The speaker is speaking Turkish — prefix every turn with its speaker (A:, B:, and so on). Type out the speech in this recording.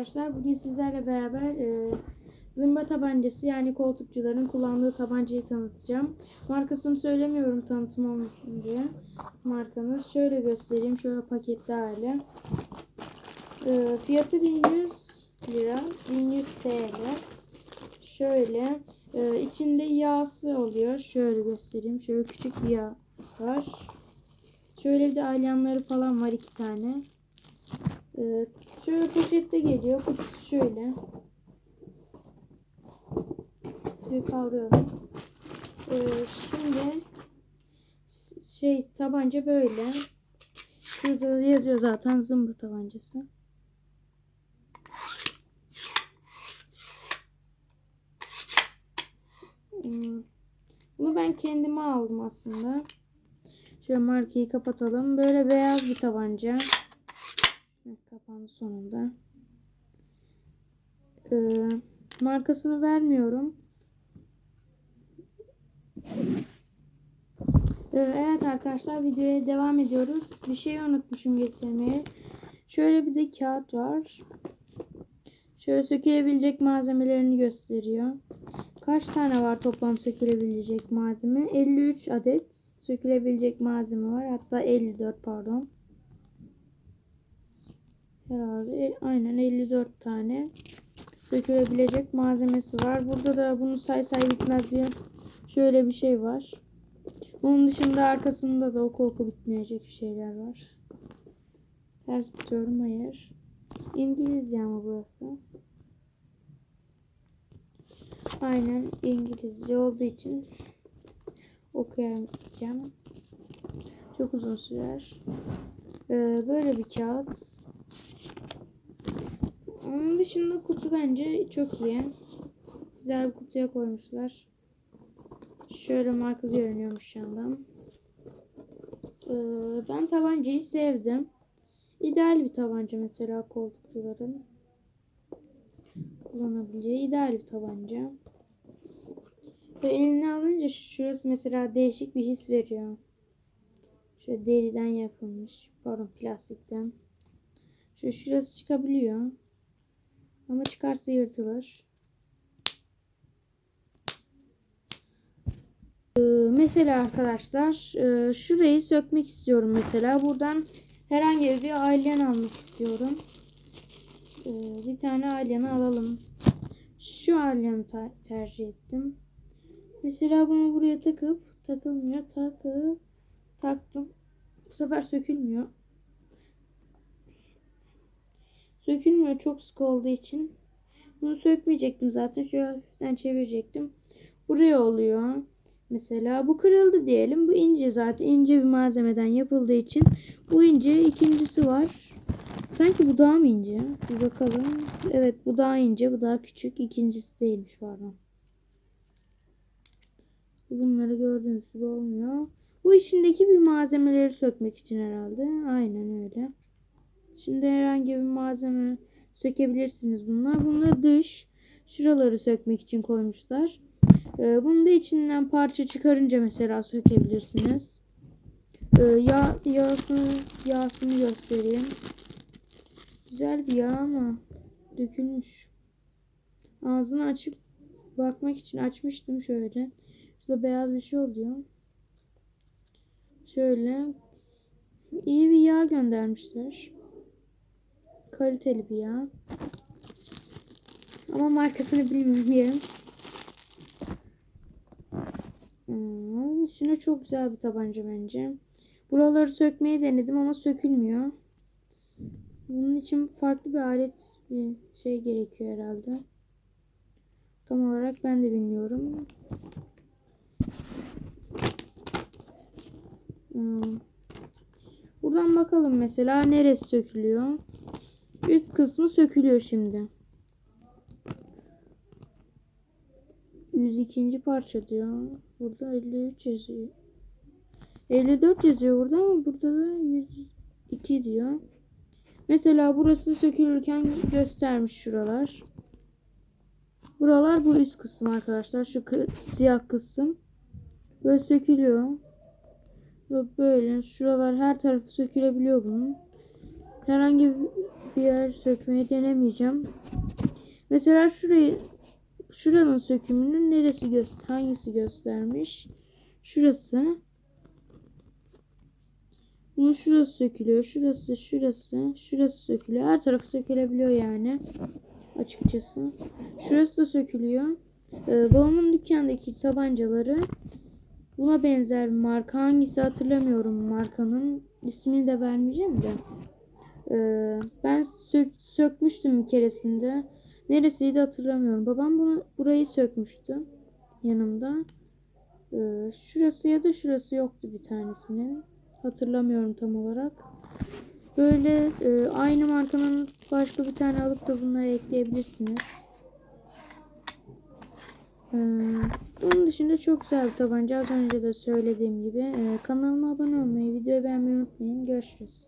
A: arkadaşlar. Bugün sizlerle beraber e, zımba tabancası yani koltukçuların kullandığı tabancayı tanıtacağım. Markasını söylemiyorum tanıtım olmasın diye. Markamız şöyle göstereyim. Şöyle paketli hali. E, fiyatı 1100 lira. 1100 TL. Şöyle e, içinde yağsı oluyor. Şöyle göstereyim. Şöyle küçük bir yağ var. Şöyle bir de alyanları falan var iki tane. Ee, şöyle poşette geliyor. Kutusu şöyle. Kutuyu kaldıralım. Ee, şimdi şey tabanca böyle. Şurada da yazıyor zaten zımbır tabancası. Hmm. Bunu ben kendime aldım aslında. Şöyle markayı kapatalım. Böyle beyaz bir tabanca. Kapandı sonunda. Ee, markasını vermiyorum. Ee, evet arkadaşlar videoya devam ediyoruz. Bir şey unutmuşum getirmeyi. Şöyle bir de kağıt var. Şöyle sökülebilecek malzemelerini gösteriyor. Kaç tane var toplam sökülebilecek malzeme? 53 adet sökülebilecek malzeme var. Hatta 54 pardon. Herhalde aynen 54 tane sökülebilecek malzemesi var. Burada da bunu say say bitmez bir şöyle bir şey var. Onun dışında arkasında da oku oku bitmeyecek şeyler var. Ters tutuyorum hayır. İngilizce ama burası. Aynen İngilizce olduğu için okuyamayacağım. Çok uzun sürer. Ee, böyle bir kağıt. Onun dışında kutu bence çok iyi. Güzel bir kutuya koymuşlar. Şöyle marka görünüyormuş yandan. Ee, ben tabancayı sevdim. İdeal bir tabanca mesela koltukçuların kullanabileceği ideal bir tabanca. Ve eline alınca şurası mesela değişik bir his veriyor. Şöyle deriden yapılmış. Pardon plastikten. Şöyle şurası çıkabiliyor. Ama çıkarsa yırtılır. Ee, mesela arkadaşlar e, şurayı sökmek istiyorum mesela. Buradan herhangi bir alien almak istiyorum. Ee, bir tane alyanı alalım. Şu ta- tercih ettim. Mesela bunu buraya takıp takılmıyor. Takıp taktım. Bu sefer sökülmüyor. Sökülmüyor çok sık olduğu için. Bunu sökmeyecektim zaten. Şöyle hafiften çevirecektim. Buraya oluyor. Mesela bu kırıldı diyelim. Bu ince zaten ince bir malzemeden yapıldığı için bu ince. ikincisi var. Sanki bu daha mı ince? Bir bakalım. Evet bu daha ince. Bu daha küçük. İkincisi değilmiş pardon. Bunları gördüğünüz gibi olmuyor. Bu içindeki bir malzemeleri sökmek için herhalde. Aynen öyle. Şimdi herhangi bir malzeme sökebilirsiniz bunlar. Bunlar dış. Şuraları sökmek için koymuşlar. Ee, bunu da içinden parça çıkarınca mesela sökebilirsiniz. Ee, yağ, yağsını, yağsını göstereyim. Güzel bir yağ ama dökülmüş. Ağzını açıp bakmak için açmıştım şöyle. Şurada beyaz bir şey oluyor. Şöyle iyi bir yağ göndermişler. Kaliteli bir yağ. Ama markasını bilmiyorum. Hmm, şuna çok güzel bir tabanca bence. Buraları sökmeyi denedim ama sökülmüyor. Bunun için farklı bir alet bir şey gerekiyor herhalde. Tam olarak ben de bilmiyorum. Hmm. Buradan bakalım mesela neresi sökülüyor. Üst kısmı sökülüyor şimdi. 102. parça diyor. Burada 53 yazıyor. 54 yazıyor burada ama burada da 102 diyor. Mesela burası sökülürken göstermiş şuralar. Buralar bu üst kısım arkadaşlar. Şu siyah kısım. Böyle sökülüyor. Böyle şuralar her tarafı sökülebiliyor bunun. Herhangi bir bir yer sökmeyi denemeyeceğim. Mesela şurayı şuranın sökümünün neresi göster hangisi göstermiş? Şurası. Bunun şurası sökülüyor. Şurası, şurası, şurası sökülüyor. Her tarafı sökülebiliyor yani. Açıkçası. Şurası da sökülüyor. Ee, babamın dükkandaki tabancaları buna benzer marka. Hangisi hatırlamıyorum markanın. ismini de vermeyeceğim de. Ee, ben sök, sökmüştüm bir keresinde. Neresiydi hatırlamıyorum. Babam bunu burayı sökmüştü yanımda. Ee, şurası ya da şurası yoktu bir tanesinin. Hatırlamıyorum tam olarak. Böyle e, aynı markanın başka bir tane alıp da bunları ekleyebilirsiniz. Ee, bunun dışında çok güzel bir tabanca. Az önce de söylediğim gibi. Ee, kanalıma abone olmayı, videoyu beğenmeyi unutmayın. Görüşürüz.